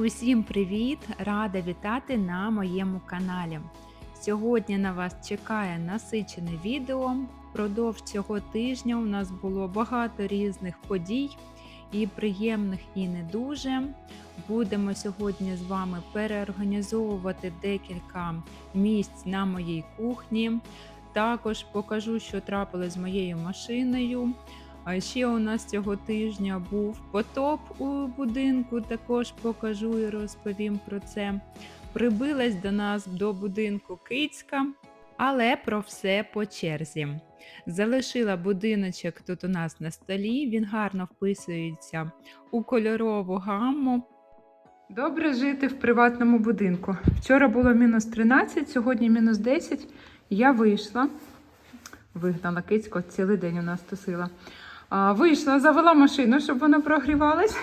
Усім привіт! Рада вітати на моєму каналі. Сьогодні на вас чекає насичене відео. Впродовж цього тижня у нас було багато різних подій, і приємних, і не дуже. Будемо сьогодні з вами переорганізовувати декілька місць на моїй кухні. Також покажу, що трапилось з моєю машиною. А ще у нас цього тижня був потоп у будинку. Також покажу і розповім про це. Прибилась до нас до будинку кицька, але про все по черзі. Залишила будиночок тут у нас на столі. Він гарно вписується у кольорову гамму. Добре жити в приватному будинку. Вчора було мінус 13, сьогодні мінус 10. Я вийшла. Вигнала кицьку, цілий день у нас тусила. Вийшла, завела машину, щоб вона прогрівалась,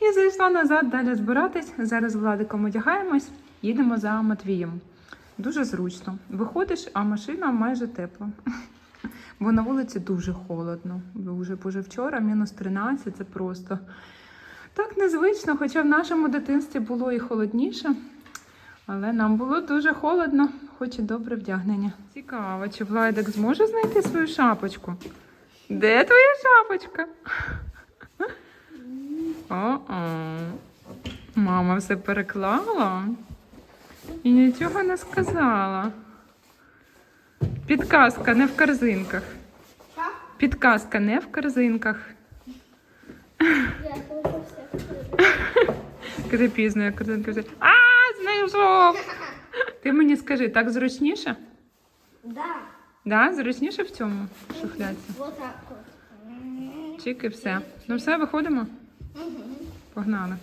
і зайшла назад далі збиратись. Зараз Владиком одягаємось, їдемо за Матвієм. Дуже зручно. Виходиш, а машина майже тепла. Бо на вулиці дуже холодно. Вже позавчора, мінус 13, це просто так незвично, хоча в нашому дитинстві було і холодніше. Але нам було дуже холодно, хоч і добре вдягнення. Цікаво, чи Владик зможе знайти свою шапочку? Де твоя шапочка? О-о. Мама все переклала і нічого не сказала. Підказка не в корзинках. Підказка не в корзинках. Кажи пізно, я корзинка вже. А, знайшов! Ти мені скажи, так зручніше? Да. Зручніше в цьому шухляці? Вот так вот. Чик і все. Ну все, виходимо? Погнали.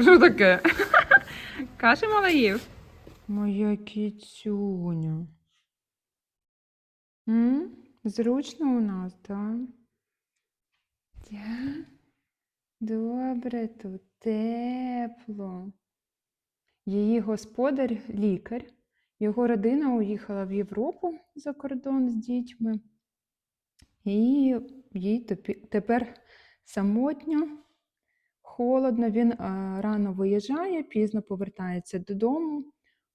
Що таке? Каші мала їв? Моя кіцюня. М? Зручно у нас, так? Да? Добре тут, тепло. Її господар лікар. Його родина уїхала в Європу за кордон з дітьми. І їй тепер самотньо, холодно. Він е, рано виїжджає, пізно повертається додому.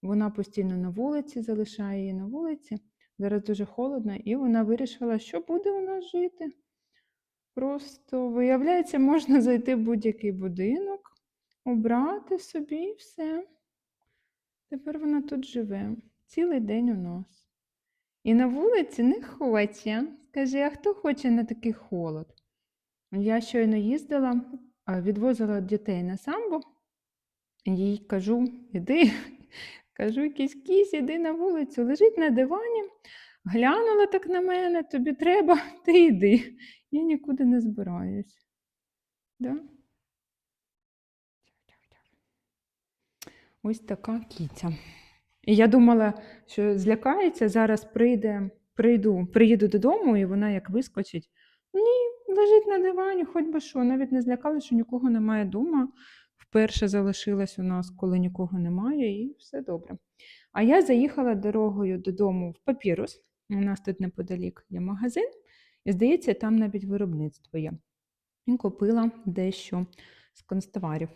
Вона постійно на вулиці, залишає її на вулиці. Зараз дуже холодно, і вона вирішила, що буде у нас жити. Просто, виявляється, можна зайти в будь-який будинок, обрати собі все. Тепер вона тут живе. Цілий день у нас. І на вулиці не хоче. Скажи, а хто хоче на такий холод? Я щойно їздила, відвозила дітей на самбо. Їй кажу, іди, кажу, кісь-кісь, іди на вулицю, лежить на дивані, глянула так на мене, тобі треба, ти йди. Я нікуди не збираюсь. Да? Ось така кіця. І я думала, що злякається, зараз прийде, прийду, приїду додому, і вона як вискочить. Ні, лежить на дивані, хоч би що. Навіть не злякалася, що нікого немає вдома. Вперше залишилась у нас, коли нікого немає, і все добре. А я заїхала дорогою додому в папірус. У нас тут неподалік є магазин, і здається, там навіть виробництво є. І купила дещо з констоварів.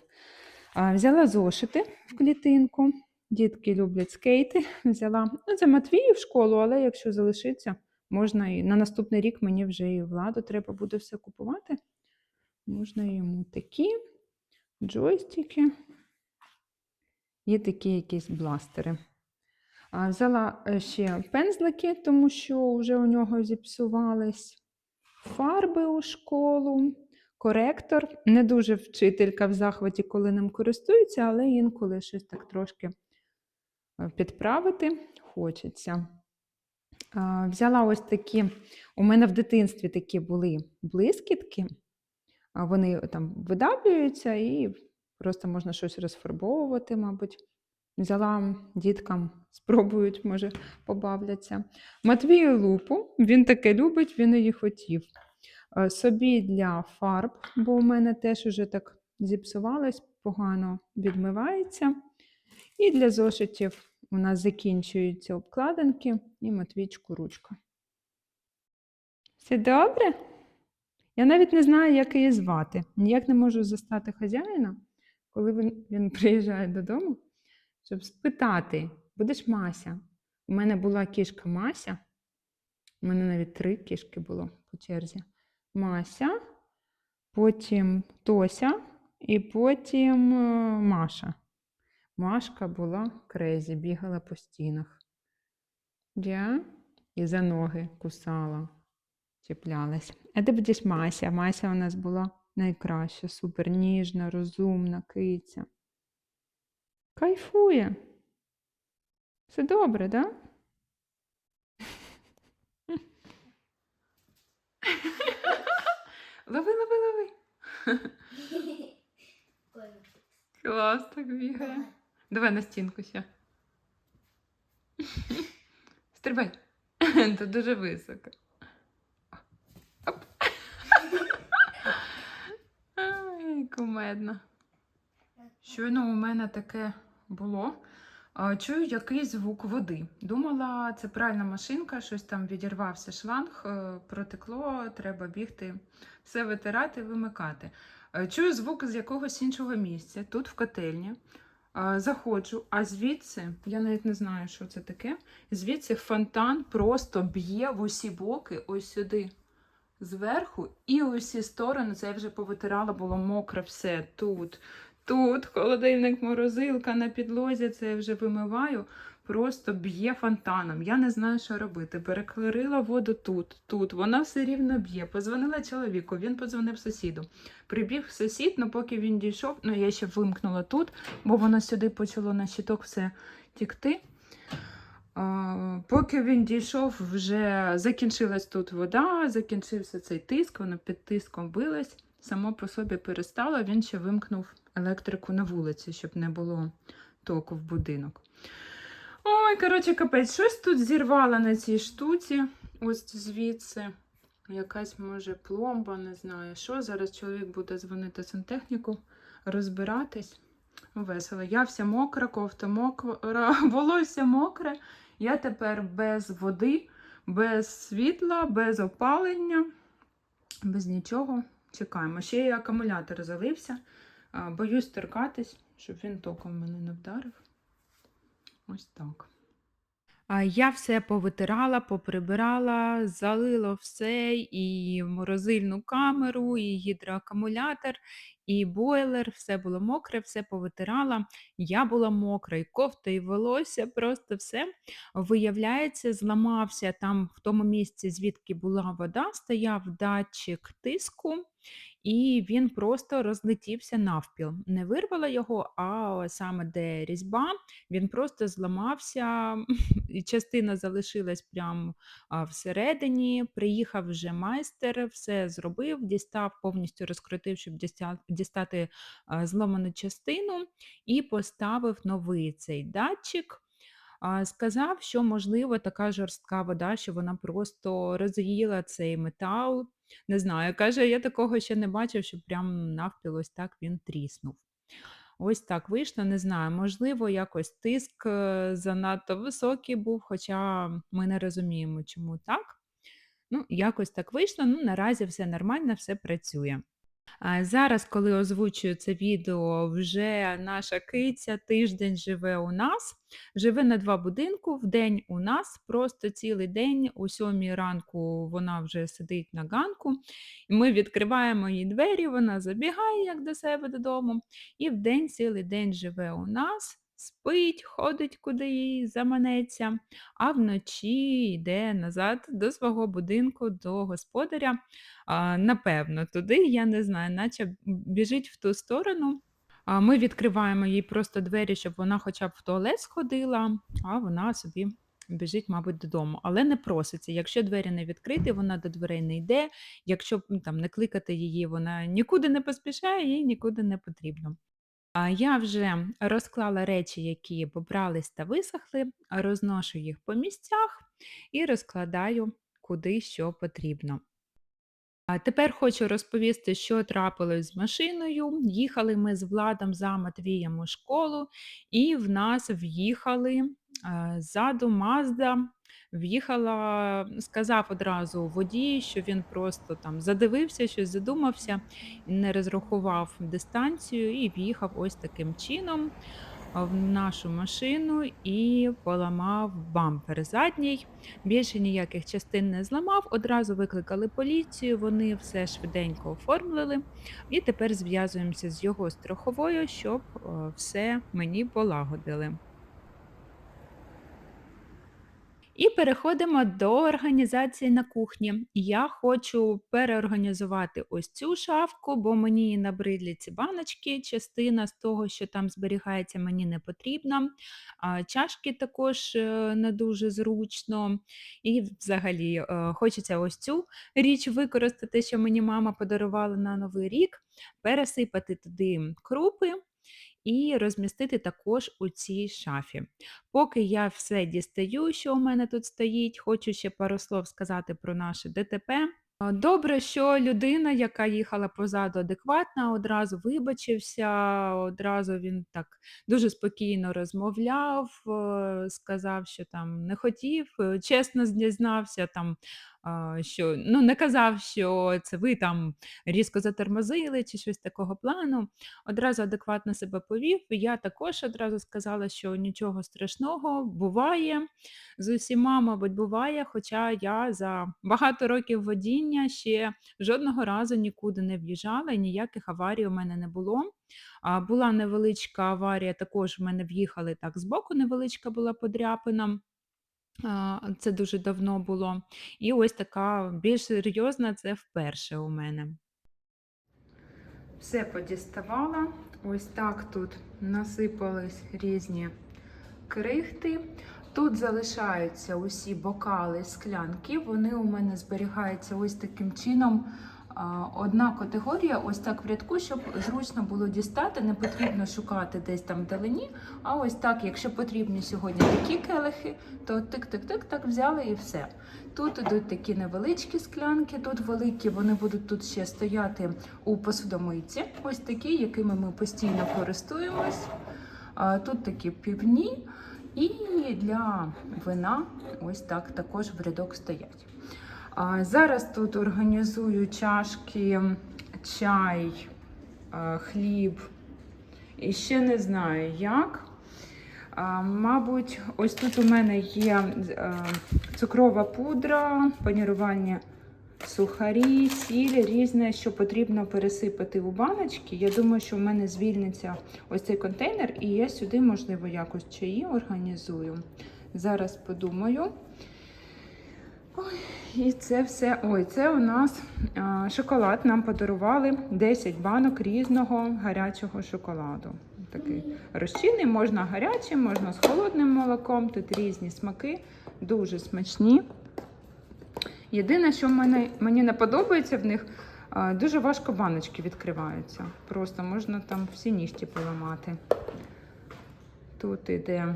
Взяла зошити в клітинку. Дітки люблять скейти. Взяла ну, це Матвію в школу, але якщо залишиться, можна і на наступний рік мені вже і владу треба буде все купувати. Можна йому такі джойстики. Є такі якісь бластери. Взяла е, ще пензлики, тому що вже у нього зіпсувались фарби у школу, коректор. Не дуже вчителька в захваті, коли ним користується, але інколи щось так трошки е, підправити хочеться. Взяла ось такі, у мене в дитинстві такі були блискітки, вони там видавлюються і просто можна щось розфарбовувати, мабуть. Взяла діткам, спробують, може, побавляться. Матвію лупу, він таке любить, він її хотів. Е, Собі для фарб, бо у мене теж уже так зіпсувалось, погано відмивається. І для зошитів у нас закінчуються обкладинки і Матвійчику ручка. Все добре? Я навіть не знаю, як її звати. Ніяк не можу застати хазяїна, коли він, він приїжджає додому, щоб спитати: будеш Мася? У мене була кішка Мася. У мене навіть три кішки було по черзі. Мася, потім Тося і потім е, Маша. Машка була крезі, бігала по стінах. Я і за ноги кусала, чіплялась. А ти будеш Мася. Мася у нас була найкраща, супер ніжна, розумна киця. Кайфує. Все добре, так? Да? Лови, лови, лови. Клас так бігає. Давай на стінку ще. Стрибай. Тут дуже високо. Оп. Ай, кумедно. Щойно у мене таке було. Чую якийсь звук води. Думала, це пральна машинка, щось там відірвався шланг, е, протекло, треба бігти, все витирати, вимикати. Е, Чую звук з якогось іншого місця, тут в котельні. Заходжу, а звідси, я навіть не знаю, що це таке. Звідси фонтан просто б'є в усі боки, ось сюди, зверху, і усі сторони. Це я вже повитирала, було мокре все тут. Тут холодильник, морозилка на підлозі, це я вже вимиваю. Просто б'є фонтаном. Я не знаю, що робити. Перекрила воду тут, тут. Вона все рівно б'є. Позвонила чоловіку, він подзвонив сусіду. Прибіг сусід, ну поки він дійшов, ну я ще вимкнула тут, бо воно сюди почало на щиток все тікти. Поки він дійшов, вже закінчилась тут вода, закінчився цей тиск, воно під тиском билось, само по собі перестало, він ще вимкнув електрику на вулиці, щоб не було току в будинок. Ой, коротше, капець, щось тут зірвала на цій штуці, ось звідси. Якась може пломба, не знаю що. Зараз чоловік буде дзвонити сантехніку, розбиратись. Весело. Я вся мокра, кофта мокра, волосся мокре. Я тепер без води, без світла, без опалення, без нічого. Чекаємо. Ще й акумулятор залився. Боюсь торкатись, щоб він током мене не вдарив. Ось так. Я все повитирала, поприбирала, залило все, і морозильну камеру, і гідроакумулятор, і бойлер, все було мокре, все повитирала. Я була мокра, і кофта, і волосся, просто все. Виявляється, зламався там в тому місці, звідки була вода, стояв датчик тиску, і він просто розлетівся навпіл. Не вирвала його, а саме де різьба, він просто зламався, і частина залишилась прямо всередині. Приїхав вже майстер, все зробив, дістав, повністю розкрутив, щоб дістати а, зломану частину, і поставив новий цей датчик. Сказав, що можливо така жорстка вода, що вона просто роз'їла цей метал. Не знаю, каже, я такого ще не бачив, що прям навпіл ось так він тріснув. Ось так вийшло, не знаю. Можливо, якось тиск е, занадто високий був, хоча ми не розуміємо, чому так. Ну, якось так вийшло. Ну, наразі все нормально, все працює. А зараз, коли озвучую це відео, вже наша киця тиждень живе у нас, живе на два будинку. В день у нас просто цілий день, о сьомій ранку вона вже сидить на ганку. І ми відкриваємо її двері, вона забігає як до себе додому. І в день цілий день живе у нас, спить, ходить, куди їй заманеться, а вночі йде назад до свого будинку, до господаря. А, напевно, туди, я не знаю, наче біжить в ту сторону. А, ми відкриваємо їй просто двері, щоб вона хоча б в туалет сходила, а вона собі біжить, мабуть, додому. Але не проситься. Якщо двері не відкриті, вона до дверей не йде. Якщо там не кликати її, вона нікуди не поспішає, їй нікуди не потрібно. Я вже розклала речі, які побрались та висохли, розношу їх по місцях і розкладаю куди що потрібно. А тепер хочу розповісти, що трапилось з машиною. Їхали ми з Владом за Матвієм у школу, і в нас в'їхали е, ззаду Мазда В'їхала, сказав одразу водій, що він просто там задивився, щось задумався, не розрахував дистанцію і в'їхав ось таким чином в нашу машину і поламав бампер задній. Більше ніяких частин не зламав. Одразу викликали поліцію, вони все швиденько оформили. І тепер зв'язуємося з його страховою, щоб е, все мені полагодили. І переходимо до організації на кухні. Я хочу переорганізувати ось цю шафку, бо мені набридлі ці баночки. Частина з того, що там зберігається, мені не потрібна. Чашки також е, не дуже зручно. І взагалі е, хочеться ось цю річ використати, що мені мама подарувала на Новий рік, пересипати туди крупи. І розмістити також у цій шафі. Поки я все дістаю, що у мене тут стоїть, хочу ще пару слов сказати про наше ДТП. Добре, що людина, яка їхала позаду адекватна, одразу вибачився, одразу він так дуже спокійно розмовляв, е, сказав, що там не хотів, е, чесно зізнався, там, що ну, не казав, що це ви там різко затормозили чи щось такого плану. Одразу адекватно себе повів. Я також одразу сказала, що нічого страшного буває з усіма, мабуть, буває. Хоча я за багато років водіння ще жодного разу нікуди не в'їжджала і ніяких аварій у мене не було. Була невеличка аварія, також в мене в'їхали так збоку, невеличка була подряпина. Це дуже давно було. І ось така більш серйозна це вперше у мене. Все подіставала. Ось так тут насипались різні крихти. Тут залишаються усі бокали, склянки. Вони у мене зберігаються ось таким чином. Одна категорія, ось так в рядку, щоб зручно було дістати, не потрібно шукати десь там вдалині. А ось так, якщо потрібні сьогодні такі келихи, то тик-тик-тик, так взяли і все. Тут ідуть такі невеличкі склянки, тут великі, вони будуть тут ще стояти у посудомийці. Ось такі, якими ми постійно користуємось. Тут такі півні. І для вина ось так також в рядок стоять. Зараз тут організую чашки, чай, хліб. І ще не знаю як. Мабуть, ось тут у мене є е, цукрова пудра, панірування сухарі, сіль, різне, що потрібно пересипати у баночки. Я думаю, що в мене звільниться ось цей контейнер, і я сюди, можливо, якось чаї організую. Зараз подумаю. Ой, і це все. Ой, це у нас шоколад. Нам подарували 10 банок різного гарячого шоколаду. Такий розчинний, можна гарячим, можна з холодним молоком. Тут різні смаки, дуже смачні. Єдине, що мене, мені не подобається в них, дуже важко баночки відкриваються. Просто можна там всі ніжті поламати. Тут іде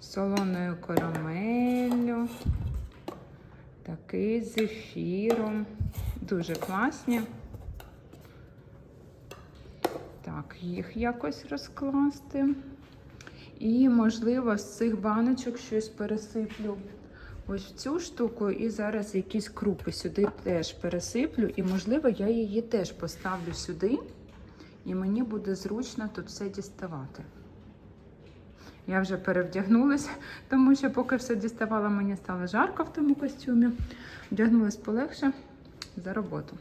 солоною карамеллю. Такий з ефіром. Дуже класні. Так, їх якось розкласти. І, можливо, з цих баночок щось пересиплю ось в цю штуку. І зараз якісь крупи сюди теж пересиплю. І, можливо, я її теж поставлю сюди. І мені буде зручно тут все діставати. Я вже перевдягнулася, тому що поки все діставала, мені стало жарко в тому костюмі. Вдягнулася полегше за роботу.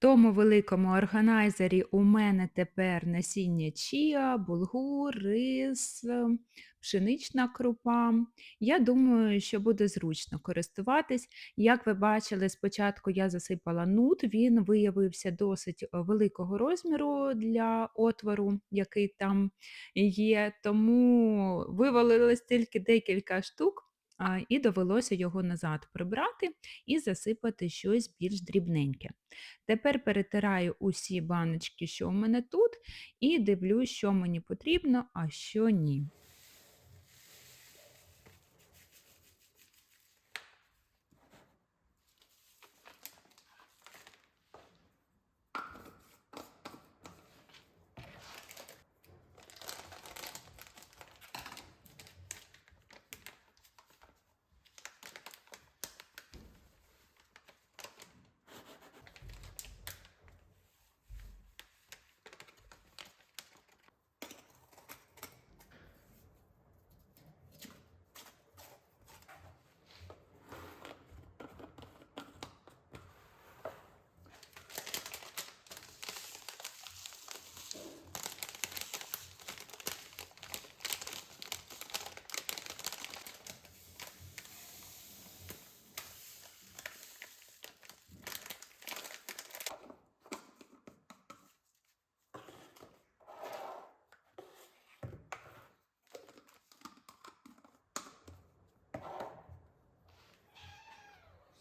Тому великому органайзері у мене тепер насіння чіа, булгур, рис, пшенична крупа. Я думаю, що буде зручно користуватись. Як ви бачили, спочатку я засипала нут, він виявився досить великого розміру для отвору, який там є, тому вивалилось тільки декілька штук. І довелося його назад прибрати і засипати щось більш дрібненьке. Тепер перетираю усі баночки, що в мене тут, і дивлюсь, що мені потрібно, а що ні.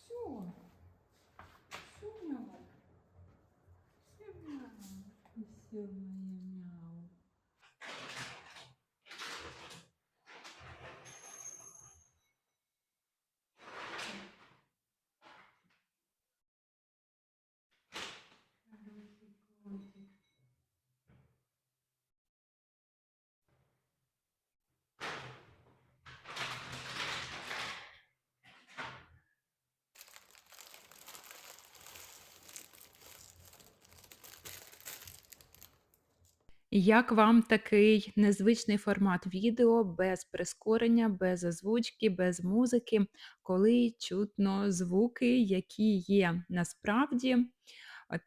Все. Все, мяу. Все, мяу. Все, моя мяу. Хороший котик. Як вам такий незвичний формат відео без прискорення, без озвучки, без музики, коли чутно звуки, які є насправді?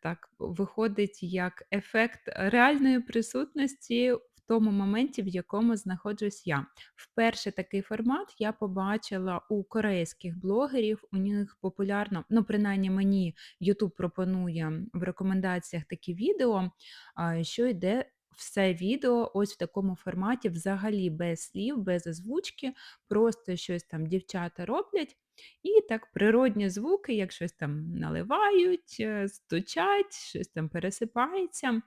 Так виходить як ефект реальної присутності в тому моменті, в якому знаходжусь я. Вперше такий формат я побачила у корейських блогерів. У них популярно, ну принаймні мені YouTube пропонує в рекомендаціях такі відео, що йде все відео ось в такому форматі, взагалі без слів, без озвучки, просто щось там дівчата роблять. І так природні звуки, як щось там наливають, е, стучать, щось там пересипається.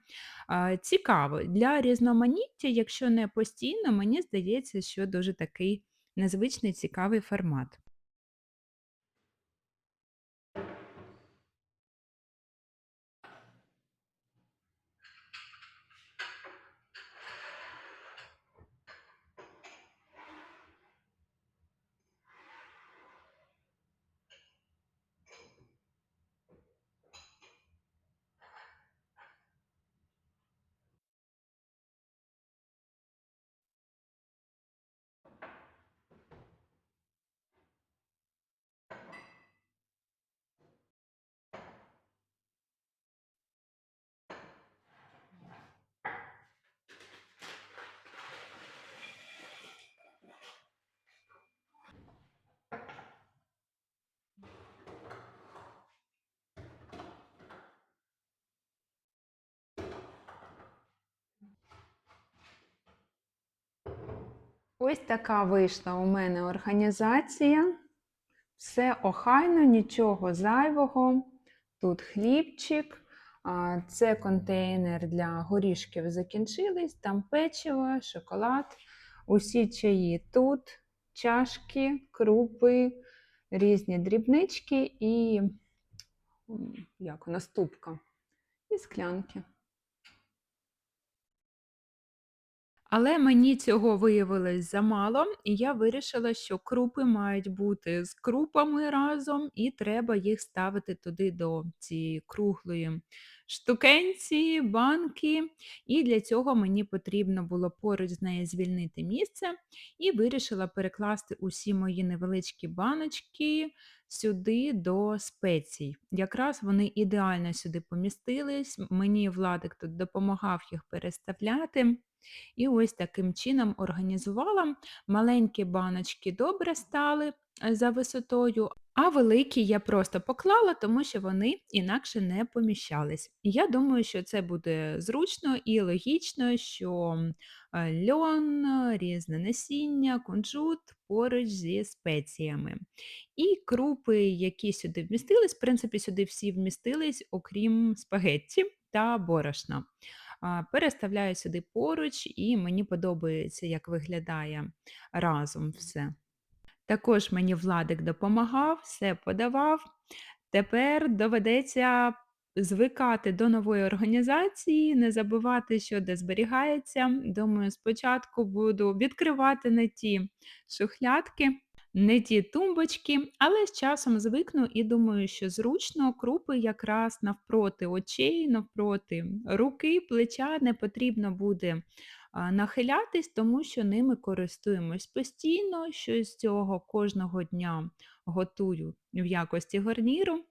Цікаво. Для різноманіття, якщо не постійно, мені здається, що дуже такий незвичний цікавий формат. Ось така вийшла у мене організація. Все охайно, нічого зайвого. Тут хлібчик, це контейнер для горішків закінчились, там печиво, шоколад, усі чаї тут, чашки, крупи, різні дрібнички і як вона, ступка і склянки. Але мені цього виявилось замало, і я вирішила, що крупи мають бути з крупами разом, і треба їх ставити туди до цієї круглої штукенці, банки. І для цього мені потрібно було поруч з нею звільнити місце, і вирішила перекласти усі мої невеличкі баночки сюди до спецій. Якраз вони ідеально сюди помістились. Мені Владик тут допомагав їх переставляти. І ось таким чином організувала. Маленькі баночки добре стали е, за висотою, а великі я просто поклала, тому що вони інакше не поміщались. І я думаю, що це буде зручно і логічно, що е, льон, е, різне насіння, кунжут поруч зі спеціями. І крупи, які сюди вмістились, в принципі, сюди всі вмістились, окрім спагетті та борошна. Переставляю сюди поруч, і мені подобається, як виглядає разом все. Також мені Владик допомагав, все подавав. Тепер доведеться звикати до нової організації, не забувати, що де зберігається. Думаю, спочатку буду відкривати не ті шухлядки, не ті тумбочки, але з часом звикну і думаю, що зручно крупи якраз навпроти очей, навпроти руки, плеча не потрібно буде нахилятись, тому що ними користуємось постійно, що з цього кожного дня готую в якості гарніру.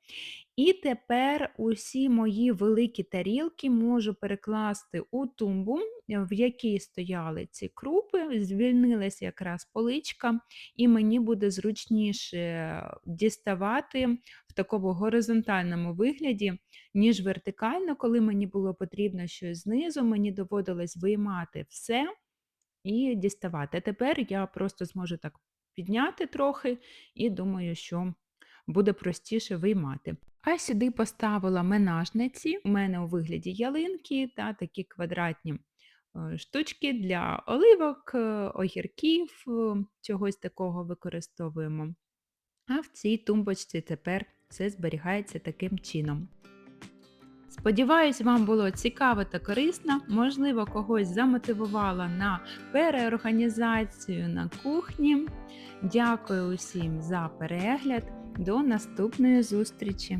І тепер усі мої великі тарілки можу перекласти у тумбу, в якій стояли ці крупи, звільнилася якраз поличка, і мені буде зручніше діставати в такому горизонтальному вигляді, ніж вертикально, коли мені було потрібно щось знизу, мені доводилось виймати все і діставати. Тепер я просто зможу так підняти трохи і думаю, що буде простіше виймати. А сюди поставила менажниці, у мене у вигляді ялинки та такі квадратні е, штучки для оливок, е, огірків, е, чогось такого використовуємо. А в цій тумбочці тепер все зберігається таким чином. Сподіваюсь, вам було цікаво та корисно, можливо, когось замотивувала на переорганізацію на кухні. Дякую усім за перегляд. До наступної зустрічі!